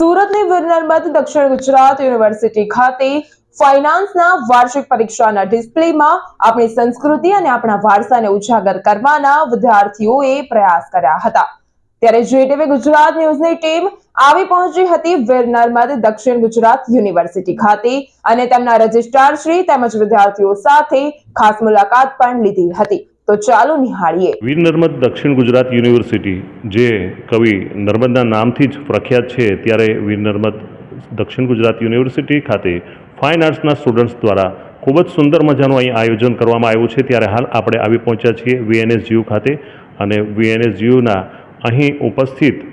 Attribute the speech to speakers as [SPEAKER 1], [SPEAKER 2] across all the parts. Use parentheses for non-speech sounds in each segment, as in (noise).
[SPEAKER 1] સુરતની વીર દક્ષિણ ગુજરાત યુનિવર્સિટી ખાતે ફાઇનાન્સના વાર્ષિક પરીક્ષાના ડિસ્પ્લેમાં આપણી સંસ્કૃતિ અને આપણા વારસાને ઉજાગર કરવાના વિદ્યાર્થીઓએ પ્રયાસ કર્યા હતા. ત્યારે જીટીવી ગુજરાત ન્યૂઝની ટીમ આવી પહોંચી હતી વીર નર્મદ દક્ષિણ ગુજરાત યુનિવર્સિટી ખાતે અને તેમના રજિસ્ટ્રાર શ્રી તેમજ વિદ્યાર્થીઓ સાથે ખાસ મુલાકાત પણ લીધી હતી. તો ચાલો નિહાળીએ.
[SPEAKER 2] વીર નર્મદ દક્ષિણ ગુજરાત યુનિવર્સિટી, જે કવિ નર્મદના નામથી જ પ્રખ્યાત છે, ત્યારે વીર નર્મદ દક્ષિણ ગુજરાત યુનિવર્સિટી ખાતે ફાઇન આર્ટ્સના સ્ટુડન્ટ્સ દ્વારા ખૂબ જ સુંદર મજાનું અહીં આયોજન કરવામાં આવ્યું છે. ત્યારે હાલ આપણે આવી પહોંચ્યા છીએ વીએનએસજીયુ ખાતે અને વીએનએસજીયુના અહીં ઉપસ્થિત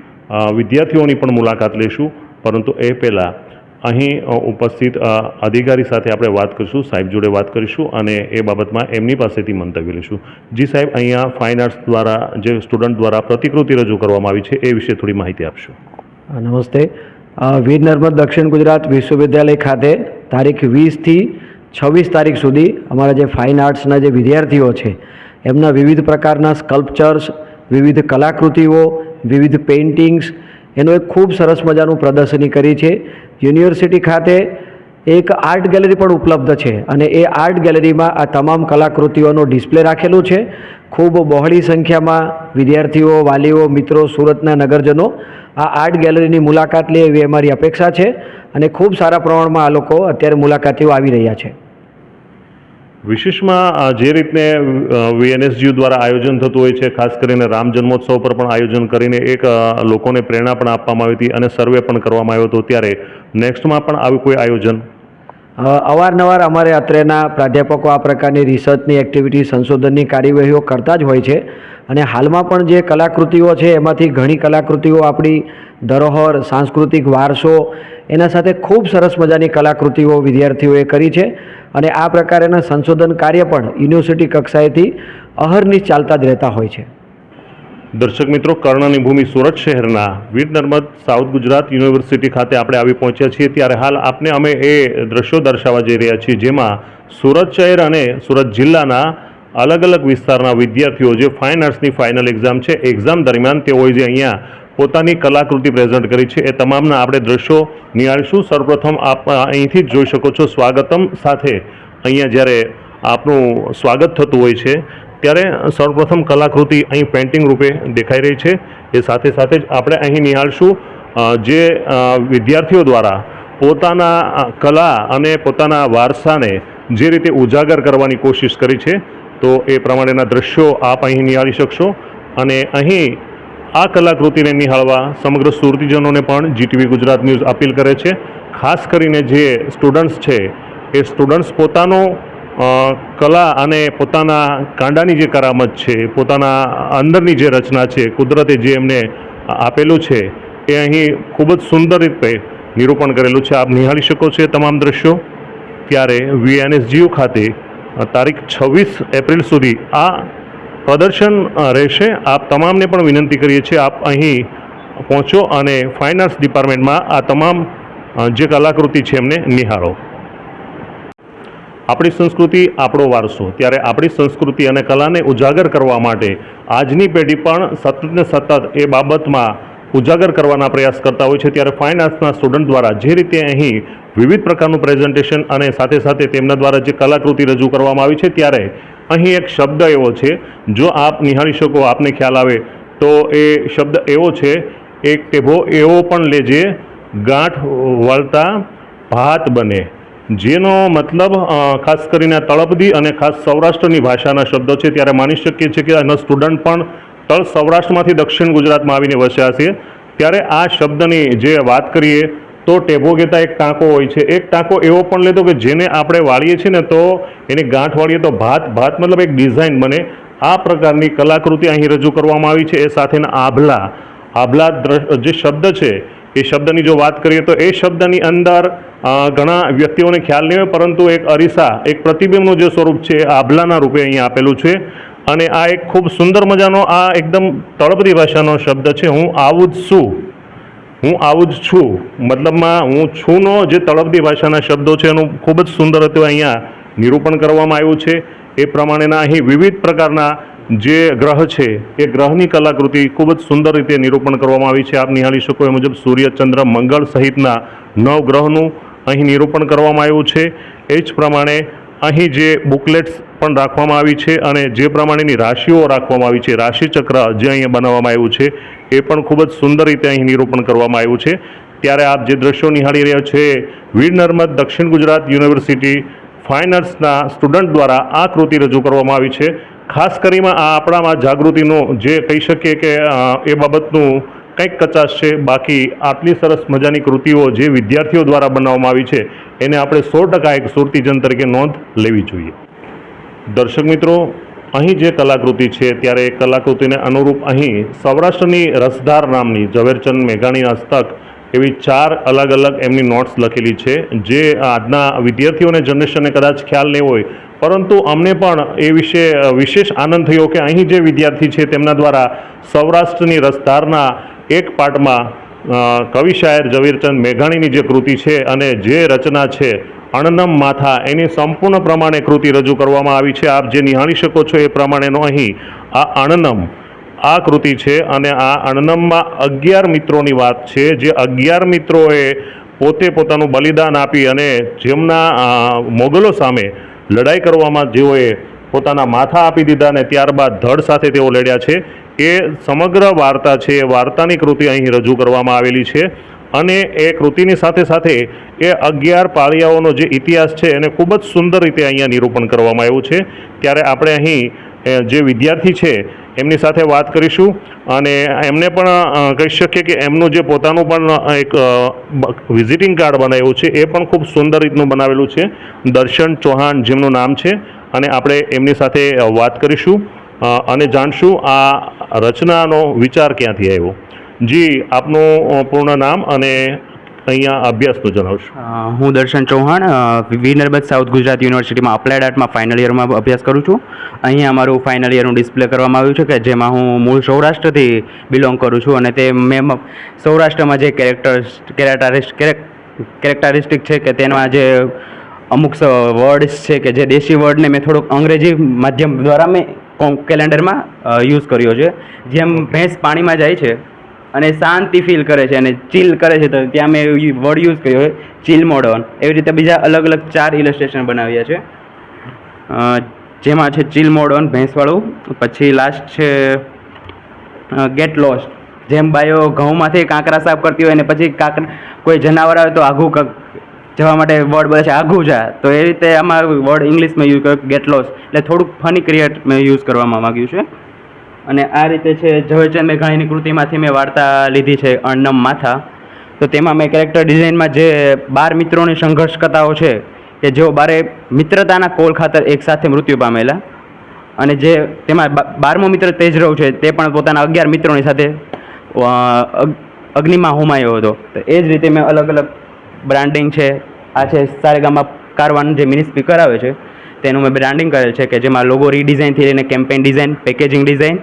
[SPEAKER 2] વિદ્યાર્થીઓની પણ મુલાકાત લઈશું પરંતુ એ પહેલાં અહીં ઉપસ્થિત અધિકારી સાથે આપણે વાત કરીશું, સાહેબ જોડે વાત કરીશું અને એ બાબતમાં એમની પાસેથી મંતવ્ય લઈશું. જી સાહેબ, અહીંયા ફાઇન આર્ટ્સ દ્વારા, જે સ્ટુડન્ટ દ્વારા પ્રતિકૃતિ રજૂ કરવામાં આવી છે, એ વિશે થોડી માહિતી આપશો.
[SPEAKER 3] નમસ્તે. વીર નર્મદ દક્ષિણ ગુજરાત વિશ્વવિદ્યાલય ખાતે તારીખ વીસથી છવ્વીસ તારીખ સુધી અમારા જે ફાઇન આર્ટ્સના જે વિદ્યાર્થીઓ છે, એમના વિવિધ પ્રકારના સ્કલ્પચર્સ વિવિધ કલાકૃતિઓ, વિવિધ પેઇન્ટિંગ્સ એનું એક ખૂબ સરસ મજાનું પ્રદર્શની કરી છે. યુનિવર્સિટી ખાતે એક આર્ટ ગેલેરી પણ ઉપલબ્ધ છે અને એ આર્ટ ગેલેરીમાં આ તમામ કલાકૃતિઓનો ડિસ્પ્લે રાખેલું છે. ખૂબ બહોળી સંખ્યામાં વિદ્યાર્થીઓ, વાલીઓ, મિત્રો, સુરતના નગરજનો આ આર્ટ ગેલેરીની મુલાકાત લે એવી અમારી અપેક્ષા છે અને ખૂબ સારા પ્રમાણમાં આ લોકો અત્યારે મુલાકાતીઓ આવી રહ્યા છે.
[SPEAKER 2] વિશેષમાં જે રીતને વીએનએસજીયુ દ્વારા આયોજન થતું હોય છે, ખાસ કરીને રામ જન્મોત્સવ પર પણ આયોજન કરીને એક લોકોને પ્રેરણા પણ આપવામાં આવી હતી અને સર્વે પણ કરવામાં આવ્યો હતો ત્યારે. નેક્સ્ટમાં પણ આવ્યું કોઈ આયોજન?
[SPEAKER 3] અવારનવાર અમારે અત્રેના પ્રાધ્યાપકો આ પ્રકારની રિસર્ચની એક્ટિવિટી સંશોધનની કાર્યવાહીઓ કરતા જ હોય છે. અને હાલમાં પણ જે કલાકૃતિઓ છે, એમાંથી ઘણી કલાકૃતિઓ આપણી ધરોહર, સાંસ્કૃતિક વારસો, એના સાથે ખૂબ સરસ મજાની કલાકૃતિઓ વિદ્યાર્થીઓએ કરી છે અને આ પ્રકારેના સંશોધન કાર્ય પણ યુનિવર્સિટી કક્ષાએથી અહર્નિશ ચાલતા જ રહેતા હોય છે.
[SPEAKER 2] દર્શક મિત્રો, કર્ણની ભૂમિ સુરત શહેરના વીર નર્મદ સાઉથ ગુજરાત યુનિવર્સિટી ખાતે આપણે આવી પહોંચ્યા છીએ. ત્યારે હાલ આપને અમે એ દ્રશ્યો દર્શાવવા જઈ રહ્યા છીએ, જેમાં સુરત શહેર અને સુરત જિલ્લાના અલગ અલગ વિસ્તારના વિદ્યાર્થીઓ જે ફાઇન આર્ટ્સની ફાઇનલ એક્ઝામ છે એક્ઝામ દરમિયાન તેઓએ જે અહીંયા પોતાની કલાકૃતિ પ્રેઝન્ટ કરી છે, એ તમામના આપણે દ્રશ્યો નિહાળીશું. સર્વપ્રથમ આપ અહીંથી જ જોઈ શકો છો, સ્વાગતમ સાથે અહીંયા જ્યારે આપનું સ્વાગત થતું હોય છે, ત્યારે સર્વપ્રથમ કલાકૃતિ અહીં પેઇન્ટિંગ રૂપે દેખાઈ રહી છે. એ સાથે સાથે જ આપણે અહીં નિહાળશું જે વિદ્યાર્થીઓ દ્વારા પોતાના કલા અને પોતાના વારસાને જે રીતે ઉજાગર કરવાની કોશિશ કરી છે તો એ પ્રમાણેના દ્રશ્યો આપ અહીં નિહાળી શકશો. અને અહીં આ કલાકૃતિને નિહાળવા સમગ્ર સુરતીજનોને પણ જીટીવી ગુજરાત ન્યૂઝ અપીલ કરે છે. ખાસ કરીને જે સ્ટુડન્ટ્સ છે, એ સ્ટુડન્ટ્સ પોતાનો કલા અને પોતાના કાંડાની જે કરામત છે, પોતાના અંદરની જે રચના છે, કુદરતે જે એમને આપેલું છે, એ અહીં ખૂબ જ સુંદર રીતે નિરૂપણ કરેલું છે. આપ નિહાળી શકો છો તમામ દ્રશ્યો. ત્યારે વીએનએસજીયુ ખાતે તારીખ છવ્વીસ એપ્રિલ સુધી આ પ્રદર્શન રહેશે. આપ તમામને પણ વિનંતી કરીએ છીએ, આપ અહીં પહોંચો અને ફાઇન આર્ટ્સ ડિપાર્ટમેન્ટમાં આ તમામ જે કલાકૃતિ છે એમને નિહાળો. આપણી સંસ્કૃતિ આપણો વારસો. ત્યારે આપણી સંસ્કૃતિ અને કલાને ઉજાગર કરવા માટે આજની પેઢી પણ સતત ને સતત એ બાબતમાં ઉજાગર કરવાના પ્રયાસ કરતા હોય છે. ત્યારે ફાઇન આર્ટ્સના સ્ટુડન્ટ દ્વારા જે રીતે અહીં વિવિધ પ્રકારનું પ્રેઝન્ટેશન અને સાથે સાથે તેમના દ્વારા જે કલાકૃતિ રજૂ કરવામાં આવી છે, ત્યારે અહીં એક શબ્દ એવો છે, જો આપ નિહાળી શકો, આપને ખ્યાલ આવે, તો એ શબ્દ એવો છે, એક ટેભો એવો પણ લેજે, ગાંઠ વળતા ભાત બને. જેનો મતલબ ખાસ કરીને તળપદી અને ખાસ સૌરાષ્ટ્રની ભાષાના શબ્દો છે, ત્યારે માની શકીએ છીએ કે આના સ્ટુડન્ટ પણ તળ સૌરાષ્ટ્રમાંથી દક્ષિણ ગુજરાતમાં આવીને વસ્યા છે. ત્યારે આ શબ્દની જે વાત કરીએ તો ટેભો કહેતા એક ટાંકો હોય છે. એક ટાંકો એવો પણ લેતો કે જેને આપણે વાળીએ છીએ ને તો એને ગાંઠ વાળીએ તો ભાત ભાત મતલબ એક ડિઝાઇન બને. આ પ્રકારની કલાકૃતિ અહીં રજૂ કરવામાં આવી છે. એ સાથેના આભલા. આભલા જે શબ્દ છે, એ શબ્દની જો વાત કરીએ તો એ શબ્દની અંદર ઘણા વ્યક્તિઓને ખ્યાલ નહીં હોય પરંતુ એક અરીસા, એક પ્રતિબિંબનું જે સ્વરૂપ છે એ આભલાના રૂપે અહીં આપેલું છે. અને આ એક ખૂબ સુંદર મજાનો, આ એકદમ તળપદી ભાષાનો શબ્દ છે. હું આવું જ છું. હું આવું જ છું. મતલબમાં હું છુંનો જે તળપદી ભાષાના શબ્દો છે એનું ખૂબ જ સુંદર હતું અહીંયા નિરૂપણ કરવામાં આવ્યું છે. એ પ્રમાણેના અહીં વિવિધ પ્રકારના જે ગ્રહ છે, એ ગ્રહની કલાકૃતિ ખૂબ જ સુંદર રીતે નિરૂપણ કરવામાં આવી છે. આપ નિહાળી શકો એ મુજબ સૂર્ય ચંદ્ર મંગળ સહિતના નવ ગ્રહનું અહીં નિરૂપણ કરવામાં આવ્યું છે. એ જ પ્રમાણે અહીં જે બુકલેટ્સ પણ રાખવામાં આવી છે અને જે પ્રમાણેની રાશિઓ રાખવામાં આવી છે, રાશિચક્ર જે અહીંયા બનાવવામાં આવ્યું છે એ પણ ખૂબ જ સુંદર રીતે અહીં નિરૂપણ કરવામાં આવ્યું છે. ત્યારે આપ જે દ્રશ્યો નિહાળી રહ્યા છે, વીર નર્મદ દક્ષિણ ગુજરાત યુનિવર્સિટી ફાઇન આર્ટ્સના સ્ટુડન્ટ દ્વારા આ કૃતિ રજૂ કરવામાં આવી છે. ખાસ કરીમાં આ આપણામાં જાગૃતિનો જે કહી શકીએ કે એ બાબતનું કંઈક કચાશ છે. બાકી આટલી સરસ મજાની કૃતિઓ જે વિદ્યાર્થીઓ દ્વારા બનાવવામાં આવી છે, એને આપણે સો ટકા એક સુરતીજન તરીકે નોંધ લેવી જોઈએ. દર્શક મિત્રો અહીં જે કલાકૃતિ છે, ત્યારે એ કલાકૃતિને અનુરૂપ અહીં સૌરાષ્ટ્રની રસધાર નામની ઝવેરચંદ મેઘાણીના હસ્તક એવી ચાર અલગ અલગ એમની નોટ્સ લખેલી છે, જે આજના વિદ્યાર્થીઓને જનરેશનને કદાચ ખ્યાલ નહીં હોય. પરંતુ અમને પણ એ વિશે વિશેષ આનંદ થયો કે અહીં જે વિદ્યાર્થી છે, તેમના દ્વારા સૌરાષ્ટ્રની રસધારના એક પાઠમાં કવિ શાયર ઝવેરચંદ મેઘાણીની જે કૃતિ છે અને જે રચના છે અણનમ માથા એની સંપૂર્ણ પ્રમાણે કૃતિ રજૂ કરવામાં આવી છે. આપ જે નિહાળી શકો છો એ પ્રમાણેનો અહીં આ અણનમ આ કૃતિ છે અને આ અણનમમાં અગિયાર મિત્રોની વાત છે. જે અગિયાર મિત્રોએ પોતે પોતાનું બલિદાન આપી અને જેમના મોગલો સામે લડાઈ કરવામાં જેઓએ પોતાના માથા આપી દીધા અને ત્યારબાદ ધડ સાથે તેઓ લડ્યા છે. એ સમગ્ર વાર્તા છે. એ વાર્તાની કૃતિ અહીં રજૂ કરવામાં આવેલી છે. અને એ કૃતિની સાથે સાથે એ અગિયાર પાળિયાઓનો જે ઇતિહાસ છે એને ખૂબ જ સુંદર રીતે અહીંયા નિરૂપણ કરવામાં આવ્યું છે. ત્યારે આપણે અહીં જે વિદ્યાર્થી છે, એમની સાથે વાત કરીશું અને એમને પણ કહી શકીએ કે એમનું જે પોતાનું પણ એક વિઝિટિંગ કાર્ડ બનાવ્યું છે, એ પણ ખૂબ સુંદર રીતનું બનાવેલું છે. દર્શન ચૌહાણ જેમનું નામ છે. અને આપણે એમની સાથે વાત કરીશું. અને જાણશું આ રચનાનો વિચાર ક્યાંથી આવ્યો. જી, આપનું પૂર્ણ નામ અને અહીંયા અભ્યાસનું જણાવશો.
[SPEAKER 4] હું દર્શન ચૌહાણ નર્મદ સાઉથ ગુજરાત યુનિવર્સિટીમાં અપ્લાઇડ આર્ટમાં ફાઇનલ યરમાં અભ્યાસ કરું છું. અહીંયા અમારું ફાઇનલ યરનું ડિસ્પ્લે કરવામાં આવ્યું છે કે જેમાં હું મૂળ સૌરાષ્ટ્રથી બિલોંગ કરું છું અને તે મેં સૌરાષ્ટ્રમાં જે કેરેક્ટર્સ કેરેક્ટરિસ્ટિક છે કે તેના જે અમુક વર્ડ્સ છે કે જે દેશી વર્ડને મેં થોડુંક અંગ્રેજી માધ્યમ દ્વારા મેં કેલેન્ડરમાં યુઝ કર્યો છે. જેમ ભેંસ પાણીમાં જાય છે અને શાંતિ ફીલ કરે છે અને ચીલ કરે છે. તો ત્યાં મેં વર્ડ યુઝ કર્યો ચીલ મોડર્ન એવી રીતે બીજા અલગ અલગ ચાર ઇલસ્ટ્રેશન બનાવ્યા છે. જેમાં છે ચીલ મોડર્ન ભેંસવાળું પછી લાસ્ટ છે ગેટ લોસ્ટ જેમ બાયો ઘઉંમાંથી કાંકરા સાફ કરતી હોય અને પછી કાંકરા, કોઈ જનાવર આવે તો આઘું જવા માટે વર્ડ બોલે છે, આઘું જા. તો એ રીતે આમાં વર્ડ ઇંગ્લિશમાં યુઝ કર્યો ગેટ લોસ એટલે થોડુંક ફની ક્રિએટ મેં યુઝ કરવામાં માગ્યું છે. અને આ રીતે છે, ઝવેરચંદ મેઘાણીની કૃતિમાંથી મેં વાર્તા લીધી છે, અણનમ માથા. તો તેમાં મેં કેરેક્ટર ડિઝાઇનમાં જે બાર મિત્રોની સંઘર્ષ કથાઓ છે, કે જેઓ બારે મિત્રતાના કોલ ખાતર એકસાથે મૃત્યુ પામેલા. અને જે તેમાં બારમો મિત્ર તેજરવ છે, તે પણ પોતાના અગિયાર મિત્રોની સાથે અગ્નિમાં હોમાયો હતો. તો એ જ રીતે મેં અલગ અલગ બ્રાન્ડિંગ છે, આ છે સારેગામા કારવાનું જે મિની સ્પીકર આવે છે, તેનું મેં બ્રાન્ડિંગ કરેલ છે, કે જેમાં લોગો રીડિઝાઇનથી લઈને કેમ્પેન ડિઝાઇન પેકેજિંગ ડિઝાઇન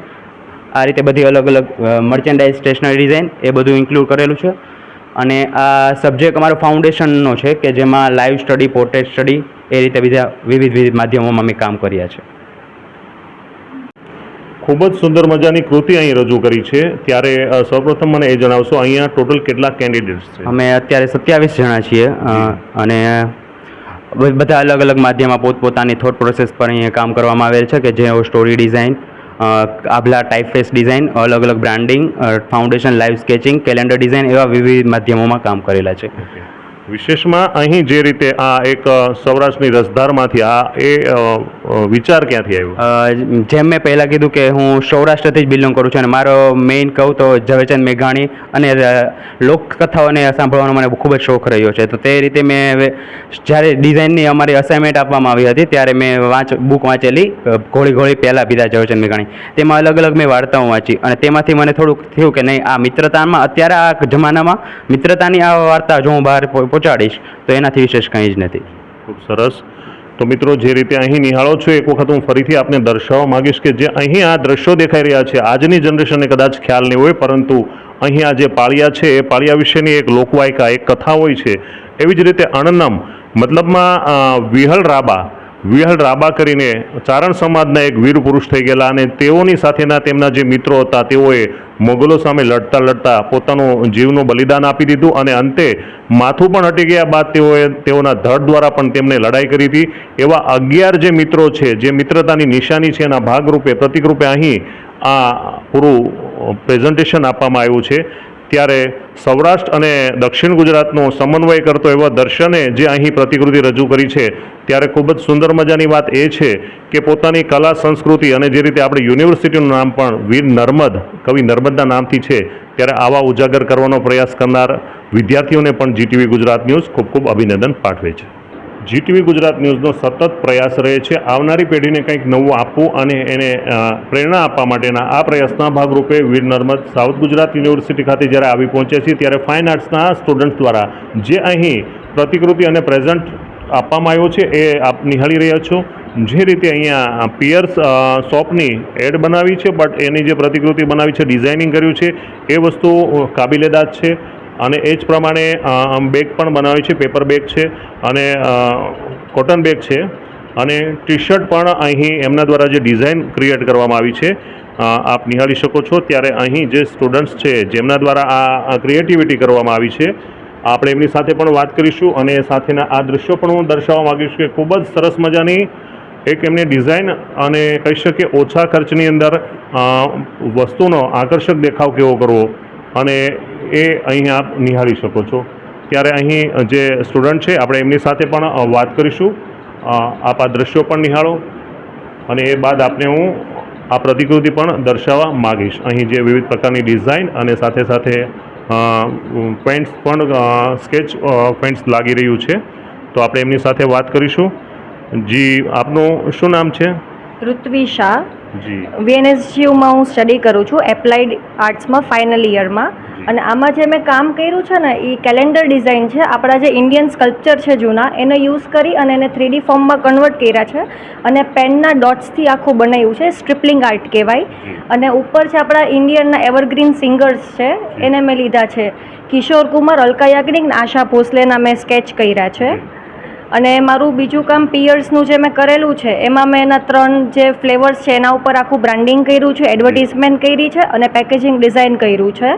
[SPEAKER 4] આ રીતે બધી અલગ અલગ મર્ચેન્ડાઇઝ સ્ટેશનરી ડિઝાઇન એ બધું ઇન્ક્લુડ કરેલું છે. અને આ સબ્જેક્ટ અમારો ફાઉન્ડેશનનો છે કે જેમાં લાઈવ સ્ટડી પોર્ટ્રેટ સ્ટડી એ રીતે બીજા વિવિધ વિવિધ માધ્યમોમાં અમે કામ કર્યા છે.
[SPEAKER 2] ખૂબ જ સુંદર મજાની કૃતિ અહીં રજૂ કરી છે. ત્યારે સૌપ્રથમ મને એ જણાવશો અહીંયા ટોટલ કેટલા કેન્ડિડેટ્સ છે?
[SPEAKER 4] અમે અત્યારે સત્યાવીસ જણા છીએ અને બધા અલગ અલગ માધ્યમમાં પોતપોતાની થોટ પ્રોસેસ પર અહીંયા કામ કરવામાં આવેલ છે કે જેઓ સ્ટોરી ડિઝાઇન આભલા ટાઈપફેસ ડિઝાઇન અલગ અલગ branding foundation live sketching calendar design એવા વિવિધ માધ્યમોમાં કામ કરેલા છે.
[SPEAKER 2] વિશેષમાં અહીં જે રીતે આ એક સૌરાષ્ટ્રની રસધારમાંથી આ એ વિચાર ક્યાંથી આવ્યો?
[SPEAKER 4] જેમ મેં પહેલાં કીધું કે હું સૌરાષ્ટ્રથી જ બિલોંગ કરું છું અને મારો મેઇન કહું તો ઝવેરચંદ મેઘાણી અને લોકકથાઓને સાંભળવાનો મને ખૂબ જ શોખ રહ્યો છે. તો તે રીતે મેં જ્યારે ડિઝાઇનની અમારી અસાઇનમેન્ટ આપવામાં આવી હતી, ત્યારે મેં વાંચ બુક વાંચેલી ઘોળી ઘોડી પહેલાં પીધા ઝવેરચંદ મેઘાણી. તેમાં અલગ અલગ મેં વાર્તાઓ વાંચી અને તેમાંથી મને થોડુંક થયું કે નહીં, આ મિત્રતામાં, અત્યારે આ જમાનામાં મિત્રતાની આ વાર્તા જો હું બહાર પહોંચાડીશ, તો એનાથી વિશેષ કંઈ જ નથી.
[SPEAKER 2] ખૂબ સરસ. તો મિત્રો, જે રીતે અહીં નિહાળો છો, એક વખત હું ફરીથી આપને દર્શાવવા માંગીશ કે જે અહીં આ દ્રશ્યો દેખાઈ રહ્યા છે, આજની જનરેશનને કદાચ ખ્યાલ નહીં હોય, પરંતુ અહીં આ જે પાળિયા છે, એ પાળિયા વિશેની એક લોકવાયકા, એક કથા હોય છે. એવી જ રીતે અણનમ, મતલબમાં વિહલ રાબા વિહળ રાબા કરીને ચારણ સમાજના એક વીર પુરુષ થઈ ગયેલા અને તેઓની સાથેના તેમના જે મિત્રો હતા, તેઓએ મોગલો સામે લડતા લડતા પોતાનું જીવનું બલિદાન આપી દીધું અને અંતે માથું પણ હટી ગયા બાદ તેઓએ તેઓના ધડ દ્વારા પણ તેમને લડાઈ કરી હતી. એવા અગિયાર જે મિત્રો છે, જે મિત્રતાની નિશાની છે, એના ભાગરૂપે, પ્રતિકરૂપે અહીં આ પૂરું પ્રેઝન્ટેશન આપવામાં આવ્યું છે. ત્યારે સૌરાષ્ટ્ર અને દક્ષિણ ગુજરાતનો સમન્વય કરતો એવા દર્શને જે અહીં પ્રતિકૃતિ રજૂ કરી છે, ત્યારે ખૂબ જ સુંદર મજાની વાત એ છે કે પોતાની કલા, સંસ્કૃતિ અને જે રીતે આપણે યુનિવર્સિટીનું નામ પણ વીર નર્મદ, કવિ નર્મદના નામથી છે, ત્યારે આવા ઉજાગર કરવાનો પ્રયાસ કરનાર વિદ્યાર્થીઓને પણ જીટીવી ગુજરાત ન્યૂઝ ખૂબ ખૂબ અભિનંદન પાઠવે છે. જીટીવી ગુજરાત ન્યૂઝનો સતત પ્રયાસ રહે છે. આવનારી પેઢીને કંઈક નવું આપવું અને એને પ્રેરણા આપવા માટેના આ પ્રયાસના ભાગરૂપે વીર નર્મદ સાઉથ ગુજરાત યુનિવર્સિટી ખાતે જ્યારે આવી પહોંચે છે, ત્યારે ફાઇન આર્ટ્સના સ્ટુડન્ટ્સ દ્વારા જે અહીં પ્રતિકૃતિ અને પ્રેઝન્ટ આપવામાં આવ્યો છે એ આપ નિહાળી રહ્યા છો. જે રીતે અહીંયા પિયર્સ શોપની એડ બનાવી છે, બટ એની જે પ્રતિકૃતિ બનાવી છે, ડિઝાઇનિંગ કર્યું છે, એ વસ્તુ કાબિલેદાદ છે. અને એ જ પ્રમાણે બેગ પણ બનાવી છે પેપર બેગ છે અને કોટન બેગ છે અને ટી શર્ટ પણ અહીં એમના દ્વારા જે ડિઝાઇન ક્રિએટ કરવામાં આવી છે આપ નિહાળી શકો છો. ત્યારે અહીં જે સ્ટુડન્ટ્સ છે, જેમના દ્વારા આ ક્રિએટિવિટી કરવામાં આવી છે, આપણે એમની સાથે પણ વાત કરીશું અને સાથેના આ દૃશ્યો પણ હું દર્શાવવા માગીશ કે ખૂબ જ સરસ મજાની એક એમની ડિઝાઇન અને કહી શકીએ ઓછા ખર્ચની અંદર વસ્તુનો આકર્ષક દેખાવ કેવો કરવો અને એ અહીં આપ નિહાળી શકો છો. ત્યારે અહીં જે સ્ટુડન્ટ છે, આપણે એમની સાથે પણ વાત કરીશું. આપ આ દ્રશ્યો પણ નિહાળો. અને એ બાદ આપને હું આ પ્રતિકૃતિ પણ દર્શાવવા માગીશ. અહીં જે વિવિધ પ્રકારની ડિઝાઇન અને સાથે સાથે પેન્ટ્સ પણ સ્કેચ પેન્ટ્સ લાગી રહ્યું છે. તો આપણે એમની સાથે વાત કરીશું. જી, આપનું શું નામ છે?
[SPEAKER 5] ઋત્વી શાહ વીએનએસજીયુમાં હું સ્ટડી કરું છું એપ્લાઇડ આર્ટ્સમાં ફાઇનલ ઇયરમાં અને આમાં જે મેં કામ કર્યું છે ને એ કેલેન્ડર ડિઝાઇન છે. આપણા જે ઇન્ડિયન સ્કલ્પચર છે જૂના એને યુઝ કરી અને એને થ્રીડી ફોર્મમાં કન્વર્ટ કર્યા છે. અને પેનના ડોટ્સથી આખું બનાવ્યું છે સ્ટ્રિપલિંગ આર્ટ કહેવાય. અને ઉપર છે આપણા ઇન્ડિયનના એવરગ્રીન સિંગર્સ છે એને મેં લીધા છે. કિશોર કુમાર અલકા યાજ્ઞિક આશા ભોસલેના મેં સ્કેચ કર્યા છે. અને મારું બીજું કામ પિયર્સનું જે મેં કરેલું છે, એમાં મેં એના ત્રણ જે ફ્લેવર્સ છે, એના ઉપર આખું બ્રાન્ડિંગ કર્યું છે, એડવર્ટિઝમેન્ટ કરી છે અને પેકેજિંગ ડિઝાઇન કર્યું છે.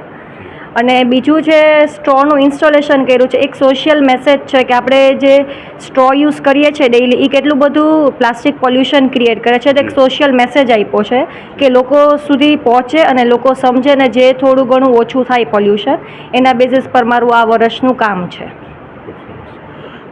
[SPEAKER 5] અને બીજું જે સ્ટ્રોનું ઇન્સ્ટોલેશન કર્યું છે, એક સોશિયલ મેસેજ છે કે આપણે જે સ્ટ્રો યુઝ કરીએ છીએ ડેઈલી એ કેટલું બધું પ્લાસ્ટિક પોલ્યુશન ક્રિએટ કરે છે. તો એક સોશિયલ મેસેજ આપ્યો છે કે લોકો સુધી પહોંચે અને લોકો સમજે ને જે થોડું ઘણું ઓછું થાય પોલ્યુશન, એના બેઝિસ પર મારું આ વર્ષનું કામ છે.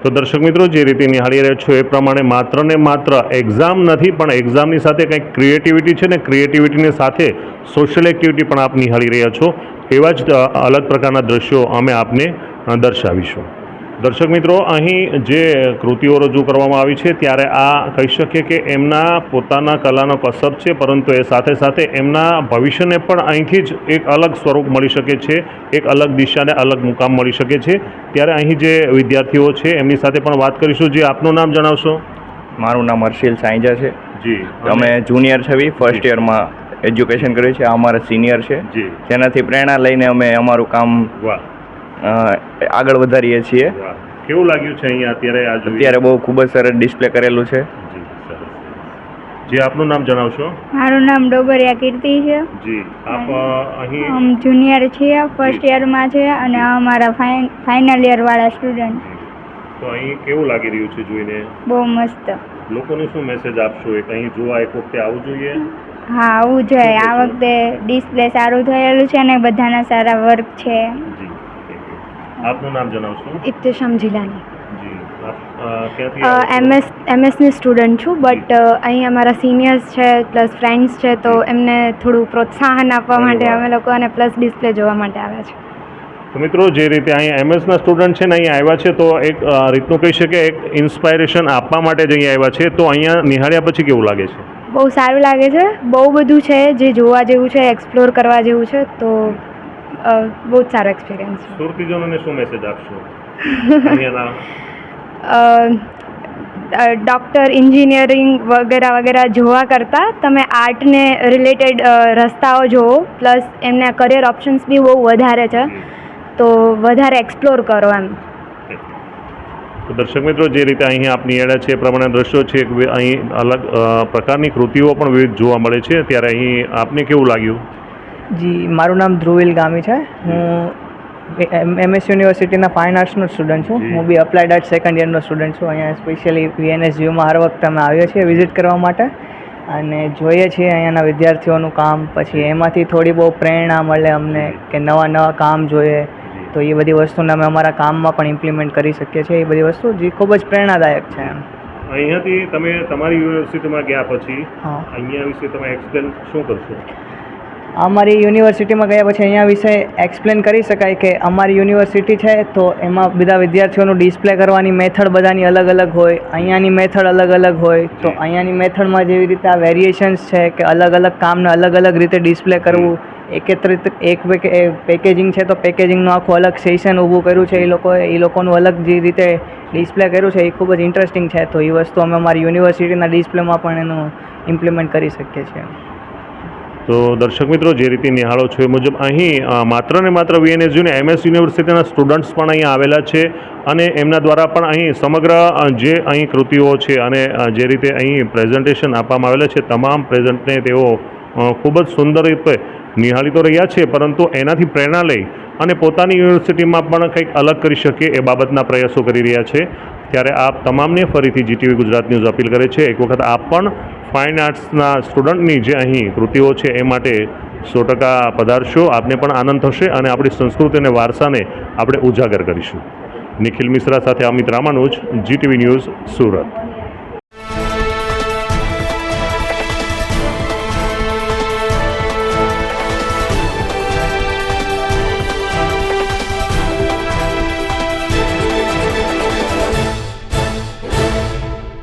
[SPEAKER 2] તો દર્શક મિત્રો, જે રીતે નિહાળી રહ્યા છો એ પ્રમાણે માત્ર ને માત્ર એક્ઝામ નથી, પણ એક્ઝામની સાથે કંઈક ક્રિએટિવિટી છે ને ક્રિએટિવિટીની સાથે સોશિયલ એક્ટિવિટી પણ આપ નિહાળી રહ્યા છો. એવા જ અલગ પ્રકારના દ્રશ્યો અમે આપને દર્શાવીશું. દર્શક મિત્રો અહીં જે કૃતિઓ રજૂ કરવામાં આવી છે ત્યારે આ કહી શકીએ કે એમના પોતાના કલાનો કસબ છે પરંતુ એ સાથે સાથે એમના ભવિષ્યને પણ અહીંથી જ એક અલગ સ્વરૂપ મળી શકે છે એક અલગ દિશાને અલગ મુકામ મળી શકે છે. ત્યારે અહીં જે વિદ્યાર્થીઓ છે એમની સાથે પણ વાત કરીશું. જે આપનું નામ જણાવશો?
[SPEAKER 6] મારું નામ હર્ષિલ સાંઈજા છે.
[SPEAKER 2] જી
[SPEAKER 6] અમે જુનિયર છવી ફર્સ્ટ યરમાં એજ્યુકેશન કર્યું છે આ અમારા સિનિયર છે.
[SPEAKER 2] જી.
[SPEAKER 6] જેનાથી પ્રેરણા લઈને અમે અમારું કામ આગળ વધારીએ છીએ.
[SPEAKER 2] કેવું લાગ્યું છે અહીંયા અત્યારે આ
[SPEAKER 6] અત્યારે બહુ ખૂબ જ સરસ ડિસ્પ્લે કરેલું છે.
[SPEAKER 2] જી આપનું નામ જણાવશો?
[SPEAKER 7] મારું નામ ડોબરિયા કીર્તિ છે.
[SPEAKER 2] જી આપ અહીં
[SPEAKER 7] અમે જુનિયર છીએ ફર્સ્ટ યરમાં છે અને અમારા ફાઇન ફાઇનલ યરવાળા સ્ટુડન્ટ
[SPEAKER 2] તો અહીં કેવું લાગી રહ્યું છે જોઈને?
[SPEAKER 7] બહુ મસ્ત.
[SPEAKER 2] લોકોને શું મેસેજ આપશો? એક અહીં જોવા એક વખતે આવવું જોઈએ?
[SPEAKER 7] હા આવું જોઈએ. આ વખતે ડિસ્પ્લે સારું થયેલું છે અને બધાના સારા વર્ક છે.
[SPEAKER 2] જી. આપનું નામ જણાવશો
[SPEAKER 8] ઇબ્તિશામ જિલાની? એમએસ એમએસની સ્ટુડન્ટ છું બટ અહીં અમારા સિનિયર્સ છે પ્લસ ફ્રેન્ડ્સ છે તો એમને થોડું પ્રોત્સાહન આપવા માટે અમે લોકો અને પ્લસ ડિસ્પ્લે જોવા માટે આવ્યા છે.
[SPEAKER 2] તો મિત્રો જે રીતે અહીંયા એમએસના સ્ટુડન્ટ છે ને અહીંયા આવ્યા છે તો એક રીતનું કહી શકે એક ઇન્સ્પાયરેશન આપવા માટે જ અહીં આવ્યા છે. તો અહીંયા નિહાળ્યા પછી કેવું લાગે છે?
[SPEAKER 8] બહુ સારું લાગે છે. બહુ બધું છે જે જોવા જેવું છે એક્સપ્લોર કરવા જેવું છે તો બહુ જ સારો એક્સપિરિયન્સ
[SPEAKER 2] સુરતીજનોને શું મેસેજ આપશો? (laughs)
[SPEAKER 8] ડૉક્ટર એન્જિનિયરિંગ વગેરે વગેરે જોવા કરતાં તમે આર્ટને રિલેટેડ રસ્તાઓ જુઓ પ્લસ એમના કરિયર ઓપ્શન્સ બી બહુ વધારે છે. તો વધારે એક્સપ્લોર કરો એમ.
[SPEAKER 2] તો દર્શક મિત્રો જે રીતે અહીં આપની એડા છે એ પ્રમાણે દ્રશ્યો છે અહીં અલગ પ્રકારની કૃતિઓ પણ વિવિધ જોવા મળે છે. ત્યારે અહીં આપને કેવું લાગ્યું?
[SPEAKER 9] જી મારું નામ ધ્રુવિલ ગામી છે. હું એમએસ યુનિવર્સિટીના ફાઇન આર્ટ્સનો સ્ટુડન્ટ છું. હું બી અપ્લાઇડ આર્ટ સેકન્ડ યરનો સ્ટુડન્ટ છું. અહીંયા સ્પેશિયલી વીએનએસયુમાં હર વખતે અમે આવીએ છીએ વિઝિટ કરવા માટે. અને જોઈએ છીએ અહીંયાના વિદ્યાર્થીઓનું કામ. પછી એમાંથી થોડી બહુ પ્રેરણા મળે અમને કે નવા નવા કામ જોઈએ. તો એ બધી વસ્તુને અમે અમારા કામમાં પણ ઇમ્પ્લિમેન્ટ કરી શકીએ છીએ. એ બધી વસ્તુ જે ખૂબ જ પ્રેરણાદાયક છે એમ.
[SPEAKER 2] અહીંયાથી તમે તમારી યુનિવર્સિટીમાં ગયા પછી અહીંયા વિશે તમે એક્સપ્લેન શું કરશો?
[SPEAKER 9] અમારી યુનિવર્સિટીમાં ગયા પછી અહીંયા વિશે એક્સપ્લેન કરી શકાય કે અમારી યુનિવર્સિટી છે તો એમાં બધા વિદ્યાર્થીઓનું ડિસ્પ્લે કરવાની મેથડ બધાની અલગ અલગ હોય, અહીંયાની મેથડ અલગ અલગ હોય. તો અહીંયાની મેથડમાં જેવી રીતે આ વેરિએશન્સ છે કે અલગ અલગ કામને અલગ અલગ રીતે ડિસ્પ્લે કરવું એકત્રિત એક પેકેજિંગ છે તો પેકેજિંગનું આખું અલગ સેશન ઊભું કર્યું છે, એ લોકોએ, એ લોકોનું અલગ જે રીતે ડિસ્પ્લે કર્યું છે એ ખૂબ જ ઇન્ટરેસ્ટિંગ છે. તો એ વસ્તુ અમે અમારી યુનિવર્સિટીના ડિસ્પ્લેમાં પણ એનું ઇમ્પ્લિમેન્ટ કરી શકીએ છીએ.
[SPEAKER 2] તો દર્શક મિત્રો, જે રીતે નિહાળો છો એ મુજબ અહીં માત્ર ને માત્ર વીએનએસયુ ને એમએસ યુનિવર્સિટીના સ્ટુડન્ટ્સ પણ અહીં આવેલા છે અને એમના દ્વારા પણ અહીં સમગ્ર જે અહીં કૃતિઓ છે અને જે રીતે અહીં પ્રેઝન્ટેશન આપવામાં આવેલા છે, તમામ પ્રેઝન્ટને તેઓ ખૂબ જ સુંદર રીતે નિહાળી તો રહ્યા છે, પરંતુ એનાથી પ્રેરણા લઈ અને પોતાની યુનિવર્સિટીમાં પણ કંઈક અલગ કરી શકે એ બાબતના પ્રયાસો કરી રહ્યા છે. ત્યારે આપ તમામને ફરીથી જીટીવી ગુજરાત ન્યૂઝ અપીલ કરે છે. એક વખત આપ પણ ફાઇન આર્ટ્સના સ્ટુડન્ટની જે અહીં કૃતિઓ છે એ માટે સો ટકા પધારશો. આપને પણ આનંદ થશે અને આપણી સંસ્કૃતિ અને વારસાને આપણે ઉજાગર કરીશું. નિખિલ મિશ્રા સાથે અમિત રામાનુજ જીટીવી ન્યૂઝ સુરત.